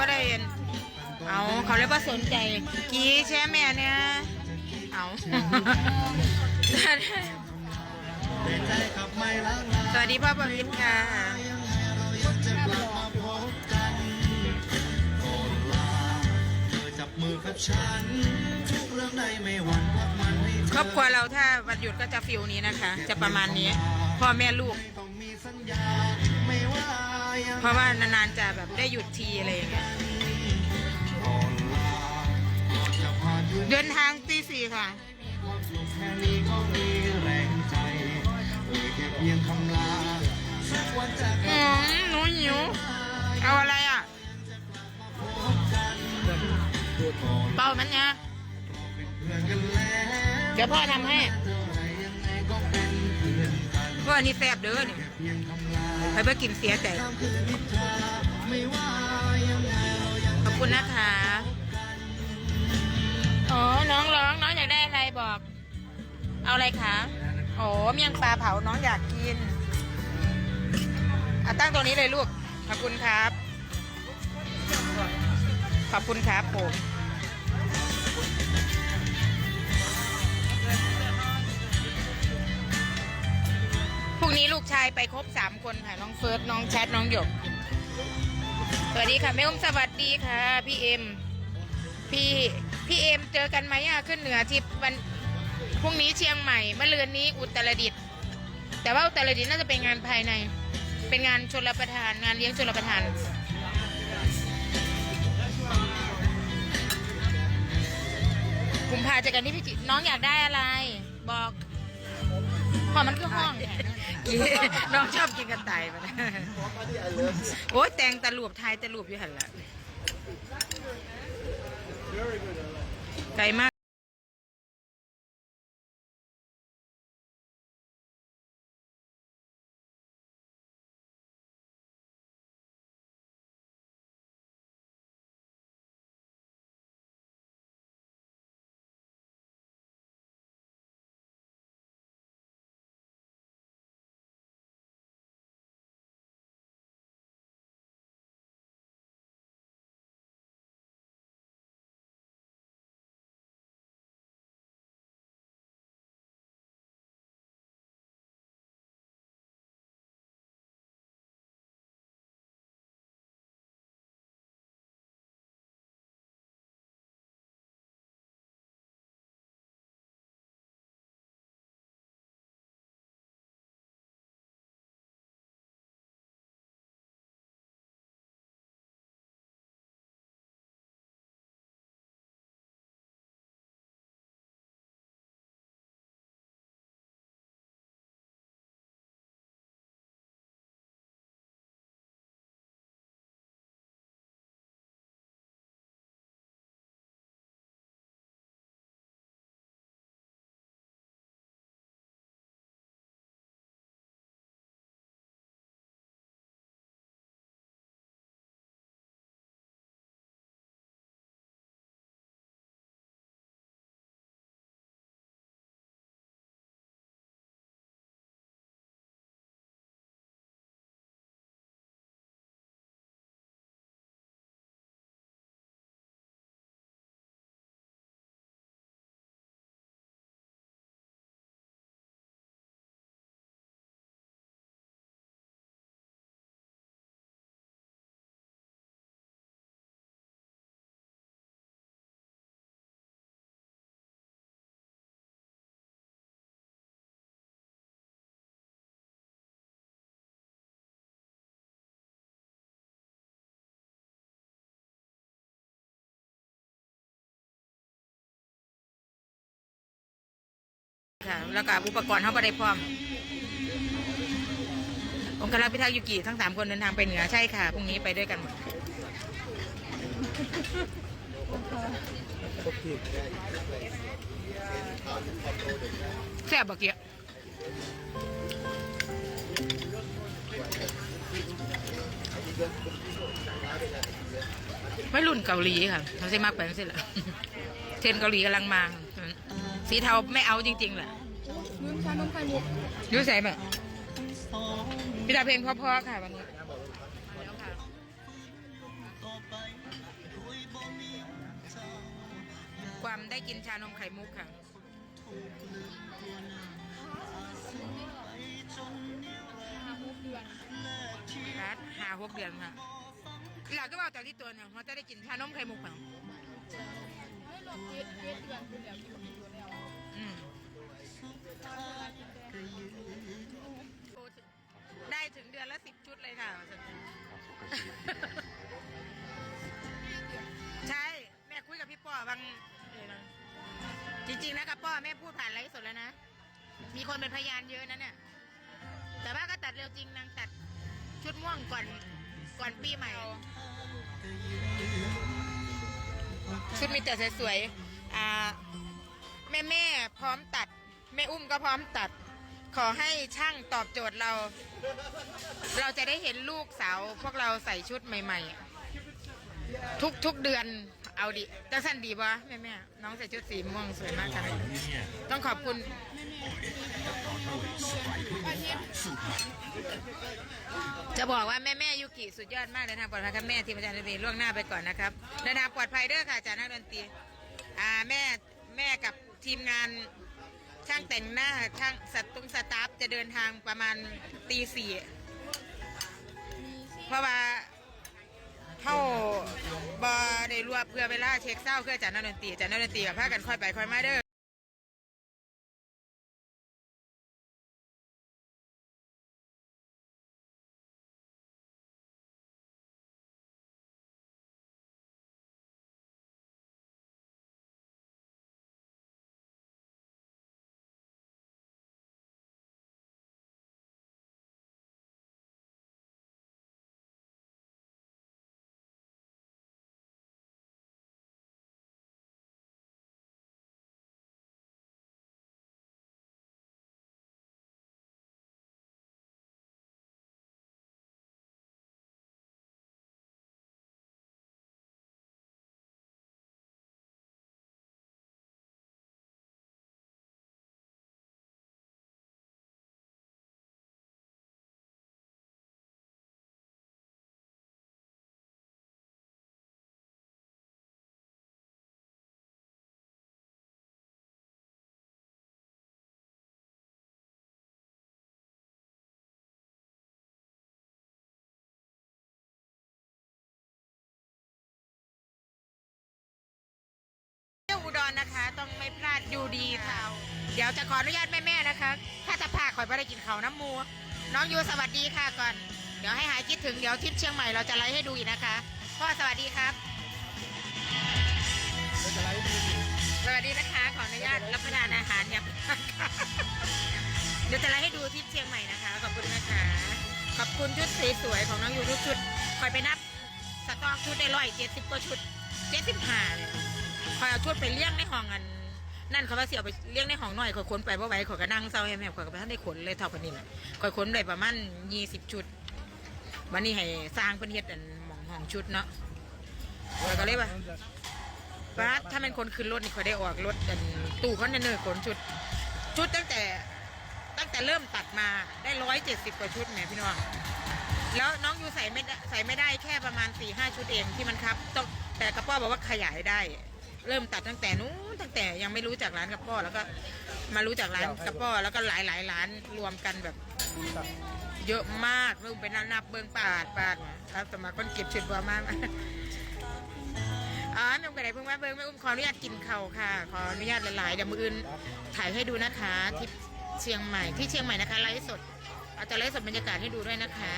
ว่าได้เห็นเอาเขาเลยว่าสนใจกี้แช่แม่เนี่ยเอาสวัสดีพ่อประวิตรค่ะครอบครัวเราถ้าวันหยุดก็จะฟิลนี้นะคะ จะประมาณนี้ พ่อแม่ลูก เพราะว่านานๆจะแบบได้หยุดทีอะไรอย่างเงี้ยเดินทางตีสี่ค่ะความสุขแค่นี้ก็มีแรงใจเอ่ยแค่เพียงคำลาสักวันจะกอืลับมหนูหิว เอาอะไรอะ เป่ามันเนี่ยเพื่อนกันแล้วเดี๋ยวพ่อทำให้เท่าไหรยังไงก็เป็นเพื่อนกันเพราะอันนี้แซ่บเด้อนี่ เพียงคำลาใครไปกินเสียใจขอบคุณนะคะ อ๋อ น้องร้อง น้องอยากได้อะไรบอก เอาอะไรคะ โอ้เมียงปลาเผา น้องอยากกินอะตั้งตรงนี้เลยลูก ขอบคุณครับ ขอบคุณครับผม งนี้ลูกชายไปครบสามคนค่ะ น้องเฟิร์สน้องแชทน้องหยก สวัสดีค่ะแม่อุ้มสวัสดีค่ะ พี่เอ็ม พี่พี่เอ็มเจอกันไหมอะขึ้นเหนือทิพวันพรุ่งนี้เชียงใหม่เมื่อเรือนนี้อุตรดิตถ์แต่ว่าอุตรดิตถ์น่าจะเป็นงานภายใน เป็นงานชนรับประทานงานเลี้ยงชนรับประทานกุมภาเจอกันที่พี่จิน้องอยากได้อะไร บอก พอมันคือห้องแหละน้องชอบกินกระต่ายมันโอ้ยแตงตะลูบไทยตะลูบอยู่หันละไกลมาก ค่ะ แล้วก็อุปกรณ์เขาก็ได้พร้อมองค์การพิทักษ์ยุกิทั้งสามคนเดินทางไปเหนือใช่ค่ะพรุ่งนี้ไปด้วยกันหมดแซ่บบักเกียไม่รุ่นเกาหลีค่ะเขาใช่มากไปไม่ใช่เหรอเทรนเกาหลีกำลังมา สีเทาไม่เอาจริงๆแหละนุ่ชานมไข่มุกยูใส่แบบพี่ตาเพลงเพราะๆค่ะวันนี้ความได้กินชานมไข่มุกค่ะรัดหาหกเดือนค่ะหลาก็ว่าแต่ที่ตัวเนี่ยเขาจะได้กินชานมไข่มุกค่ะไม่รวมเจ็ดเดือนคุณแล้ว ได้ถึงเดือนละสิบชุดเลยค่ะใช่แม่คุยกับพี่ป้อบางเออนะจริงๆนะกับป้อแม่พูดผ่านไลฟ์สดแล้วนะ มีคนเป็นพยานเยอะนะเนี่ยแต่ว่าก็ตัดเร็วจริงนางตัดชุดม่วงก่อนก่อนปีใหม่ ชุดมีแต่สวยๆอ่า แม่แม่ๆพร้อมตัด แม่อุ้มก็พร้อมตัด ขอให้ช่างตอบโจทย์เรา เราจะได้เห็นลูกสาวพวกเราใส่ชุดใหม่ ๆ ทุกทุกเดือนเอาดิจะสั้นดีปะแม่แม่น้องใส่ชุดสีม่วงสวยมากค่ะต้องขอบคุณจะบอกว่าแม่แม่ยูกิสุดยอดมากเลยนะปลอดภัยครับแม่ทีมอาจารย์ดนตรีล่วงหน้าไปก่อนนะครับเดินทางปลอดภัยเด้อค่ะอาจารย์นักดนตรีอ่าแม่แม่กับ ทีมงานช่างแต่งหน้าช่างสตุงสตาฟจะเดินทางประมาณตีสี่เพราะว่าเข้าบอได้รวบเพื่อเวลาเช็คเศร้าเพื่อจัดนักดนตรีจัดนักดนตรีกับพากันค่อยไปค่อยมาเด้อ นะคะ ต้องไม่พลาดยูดีค่ะเดี๋ยวจะขออนุญาตแม่ๆนะคะ ถ้าจะพาคอยไปได้กินเขาน้ำมู น้องยูสวัสดีค่ะก่อน เดี๋ยวให้หายคิดถึงเดี๋ยวทิปเชียงใหม่เราจะไลฟ์ให้ดูอีกนะคะพ่อสวัสดีครับสวัสดีนะคะ ขออนุญาตรับประทานอาหารอย่างเดี๋ยวจะไลฟ์ให้ดูทิปเชียงใหม่นะคะ ขอบคุณนะคะ ขอบคุณชุดสวยๆของน้องยูทุกชุดคอยไปนับสต็อกชุดได้ร้อยเจ็ดสิบกว่าชุดเจ็ดสิบห้าเลย คอยเอาชุดไปเลี้ยงในห้องกัน นั่นเขาว่าเสียไปเลี้ยงในห้องหน้อยขอยขนไปเพราะไหว้ขอยก็นั่งเศร้าแหบๆขอยก็ไปท่านได้ขนเลยเท่าพันนี้แหละขอยขนได้ประมาณยี่สิบชุดวันนี้ให้สร้างเพิ่นเฮ็ดอันหมองห้องชุดเนาะขอยก็เลยว่าป้าดถ้าเป็นคนขึ้นรถนี่ขอยได้ออกรถอันตู้คอนเทนเนอร์ขนชุด ชุดตั้งแต่ตั้งแต่เริ่มตัดมาได้ร้อยเจ็ดสิบกว่าชุดเนี่พี่น้องแล้วน้องยูใส่ไม่ได้ใส่ไม่ได้แค่ประมาณสี่ห้าชุดเองที่มันครับต้องแต่กระป้อบอกว่าขยายได้ เริ่มตัดตั้งแต่นู้นตั้งแต่ยังไม่รู้จักร้านกระป้อแล้วก็มารู้จักร้านกระป้อแล้วก็หลายหลายร้านรวมกันแบบเยอะมากเริ่มไปนับนับเบิ้งปาดปาดครับสมัครคนเก็บชุดบัวมากอ๋อแม่อุ้มกระไดเพิ่งมาเบิ้งแม่อุ้มขออนุญาตกินเข่าค่ะ ขออนุญาตหลายๆเดี๋ยวมืออื่นถ่ายให้ดูนะคะที่เชียงใหม่ที่เชียงใหม่นะคะไลฟ์สดอาจจะไลฟ์สดบรรยากาศให้ดูด้วยนะคะ